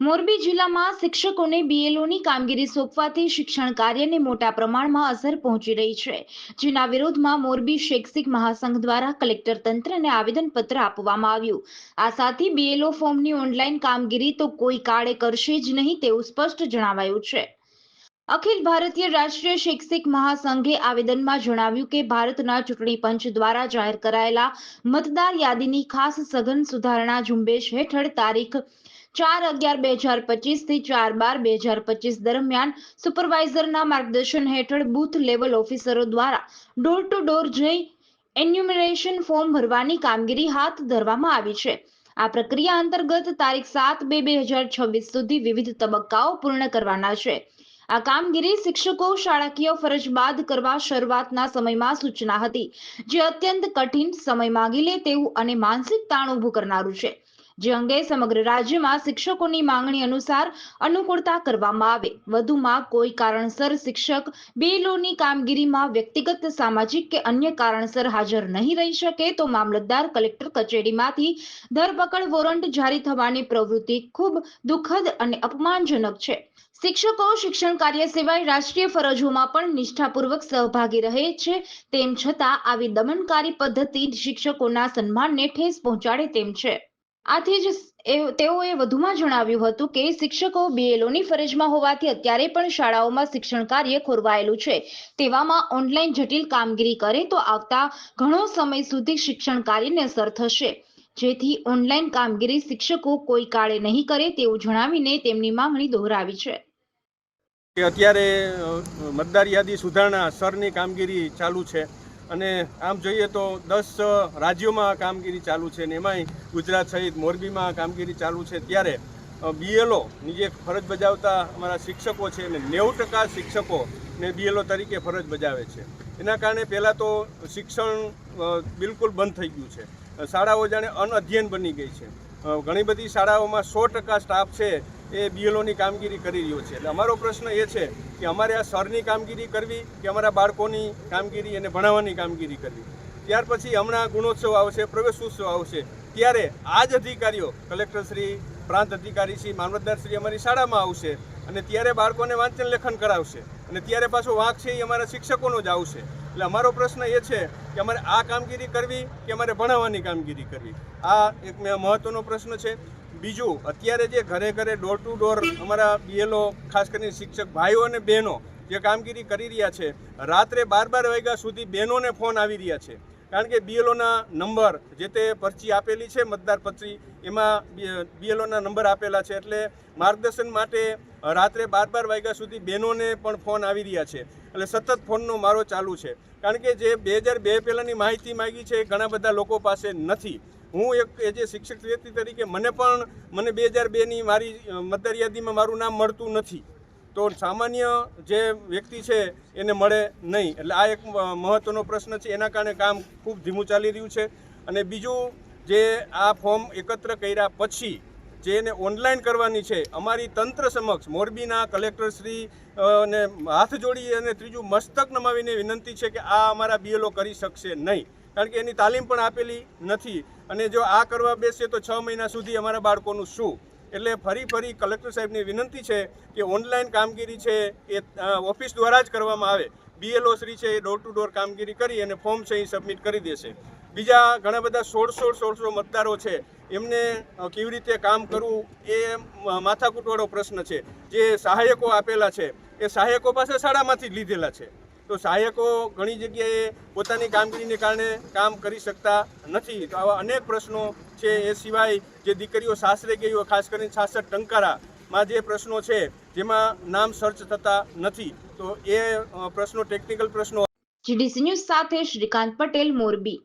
મોરબી જિલ્લામાં શિક્ષકોને બીએલઓની કામગીરી સોંપવાથી શિક્ષણ કાર્યને મોટા પ્રમાણમાં અસર પહોંચી રહી છે. જેના વિરોધમાં મોરબી શૈક્ષિક મહાસંઘ દ્વારા કલેક્ટર તંત્રને આવેદનપત્ર આપવામાં આવ્યું. આ સાથે બીએલઓ ફોર્મની ઓનલાઈન કામગીરી તો કોઈ કાળે કરશે જ નહીં તેવું સ્પષ્ટ જણાવાયું છે. અખિલ ભારતીય રાષ્ટ્રીય શૈક્ષિક મહાસંઘે આવેદનમાં જણાવ્યું કે ભારતના ચૂંટણી પંચ દ્વારા જાહેર કરાયેલા મતદાર યાદીની ખાસ સઘન સુધારણા ઝુંબેશ હેઠળ તારીખ ચાર અગિયાર બે હજાર પચીસથી ચાર બાર બે હજાર પચીસ દરમિયાન સુપરવાઇઝરના માર્ગદર્શન હેઠળ બૂથ લેવલ ઓફિસરો દ્વારા ડોર ટુ ડોર જઈ એન્યુમરેશન ફોર્મ ભરવાની કામગીરી હાથ ધરવામાં આવી છે. આ પ્રક્રિયા અંતર્ગત તારીખ સાત બે બે હજાર છવ્વીસ સુધી વિવિધ તબક્કાઓ પૂર્ણ કરવાના છે. આ કામગીરી શિક્ષકો, શાળાકીય ફરજ બાદ કરવા શરૂઆતના સમયમાં સૂચના હતી, જે અત્યંત કઠિન સમય માંગી લે તેવું અને માનસિક તાણ ઊભું કરનારું છે. જે અંગે સમગ્ર રાજ્યમાં શિક્ષકોની માંગણી અનુસાર અનુકૂળતા કરવામાં આવે. વધુમાં કોઈ કારણસર શિક્ષક બેલોની કામગીરીમાં વ્યક્તિગત, સામાજિક કે અન્ય કારણસર હાજર નહીં રહી શકે તો મામલતદાર કલેક્ટર કચેરીમાંથી ધરપકડ વોરંટ જારી થવાની પ્રવૃત્તિ ખૂબ દુઃખદ અને અપમાનજનક છે. શિક્ષકો શિક્ષણ કાર્ય સિવાય રાષ્ટ્રીય ફરજોમાં પણ નિષ્ઠાપૂર્વક સહભાગી રહે છે. તેમ છતાં આવી દમનકારી પદ્ધતિ શિક્ષકોના સન્માનને ઠેસ પહોંચાડે તેમ છે. આથી જ તેઓએ વધુમાં જણાવ્યું હતું કે શિક્ષકો બીએલઓની ફરજમાં હોવાથી અત્યારે પણ શાળાઓમાં શિક્ષણ કાર્ય ખોરવાયેલું છે. તેવામાં ઓનલાઈન જટિલ કામગીરી કરે તો આવતા ઘણો સમય સુધી શિક્ષણ કાર્યને અસર થશે. જેથી ઓનલાઈન કામગીરી શિક્ષકો કોઈ કાળે નહીં કરે તેવું જણાવીને તેમની માંગણી દોહરાવી છે. અત્યારે મતદાર યાદી સુધારણા, સરની કામગીરી ચાલુ છે. અને આમ જોઈએ તો દસ રાજ્યોમાં કામગીરી ચાલુ છે ને એમાંય ગુજરાત સહિત મોરબીમાં કામગીરી ચાલુ છે ત્યારે બીએલઓની જે ફરજ બજાવતા અમારા શિક્ષકો છે ને નેવું ટકા શિક્ષકો ને બીએલઓ તરીકે ફરજ બજાવે છે. એના કારણે પહેલાં તો શિક્ષણ બિલકુલ બંધ થઈ ગયું છે. શાળાઓ જાણે અનઅધ્યયન બની ગઈ છે. ઘણી બધી શાળાઓમાં સો ટકા સ્ટાફ છે એ બીએલઓની કામગીરી કરી રહ્યો છે. એટલે અમારો પ્રશ્ન એ છે કે અમારે આ સરની કામગીરી કરવી કે અમારા બાળકોની કામગીરી અને ભણાવવાની કામગીરી કરવી? ત્યાર પછી હમણાં ગુણોત્સવ આવશે, પ્રવેશોત્સવ આવશે. ત્યારે આ જ અધિકારીઓ, કલેક્ટરશ્રી, પ્રાંત અધિકારીશ્રી મામલતદારશ્રી અમારી શાળામાં આવશે અને ત્યારે બાળકોને વાંચન લેખન કરાવશે અને ત્યારે પાછો વાંક છે એ અમારા શિક્ષકોનો જ આવશે. એટલે અમારો પ્રશ્ન એ છે કે અમારે આ કામગીરી કરવી કે અમારે ભણાવવાની કામગીરી કરવી? આ એક મહત્ત્વનો પ્રશ્ન છે. બીજું, અત્યારે જે ઘરે ઘરે ડોર ટુ ડોર અમારા બીએલઓ ખાસ કરીને શિક્ષક ભાઈઓ અને બહેનો જે કામગીરી કરી રહ્યા છે, રાત્રે બાર બાર વાગ્યા સુધી બહેનોને ફોન આવી રહ્યા છે. કારણ કે બીએલઓના નંબર જે તે પરચી આપેલી છે, મતદાર પરચી, એમાં બીએલઓના નંબર આપેલા છે, એટલે માર્ગદર્શન માટે રાત્રે બાર બાર વાગ્યા સુધી બહેનોને પણ ફોન આવી રહ્યા છે. એટલે સતત ફોનનો મારો ચાલુ છે. કારણ કે જે બે હજાર બે પહેલાંની માહિતી માગી છે ઘણા બધા લોકો પાસે નથી. હું એક એ જે શિક્ષક વ્યક્તિ તરીકે મને પણ, મને બે હજાર બેની મારી મતદાર યાદીમાં મારું નામ મળતું નથી. તો સામાન્ય જે વ્યક્તિ છે એને મળે નહીં. એટલે આ એક મહત્ત્વનો પ્રશ્ન છે. એના કારણે કામ ખૂબ ધીમું ચાલી રહ્યું છે. અને બીજું જે આ ફોર્મ એકત્ર કર્યા પછી જે એને ઓનલાઈન કરવાની છે, અમારી તંત્ર સમક્ષ મોરબીના કલેક્ટરશ્રી ને હાથ જોડી અને ત્રીજું મસ્તક નમાવીને વિનંતી છે કે આ અમારા બીએલઓ કરી શકશે નહીં. કારણ કે એની તાલીમ પણ આપેલી નથી. અને જો આ કરવા બેસીએ તો છ મહિના સુધી અમારા બાળકોનું શું? એટલે ફરી ફરી કલેક્ટર સાહેબની વિનંતી છે કે ઓનલાઈન કામગીરી છે એ ઓફિસ દ્વારા જ કરવામાં આવે. બીએલઓ શ્રી છે એ ડોર ટુ ડોર કામગીરી કરી અને ફોર્મ છે એ સબમિટ કરી દેશે. બીજા ઘણા બધા સોળસો સોળસો મતદારો છે. એમને કેવી રીતે કામ કરવું એ માથાકૂટવાળો પ્રશ્ન છે. જે સહાયકો આપેલા છે. એ સહાયકો પાસે શાળામાંથી જ લીધેલા છે. તો સહાયકો ઘણી જગ્યાએ પોતાની કામગીરીને કારણે કામ કરી શકતા નથી. તો આવા અનેક પ્રશ્નો છે. એ સિવાય જે દીકરીઓ સાસરે ગઈ હોય, ખાસ કરીને છાસઠ ટંકારામાં જે પ્રશ્નો છે, જેમાં નામ સર્ચ થતા નથી. તો એ પ્રશ્નો ટેકનિકલ પ્રશ્નો જીડીસી ન્યૂઝ સાથે શ્રીકાંત પટેલ, મોરબી.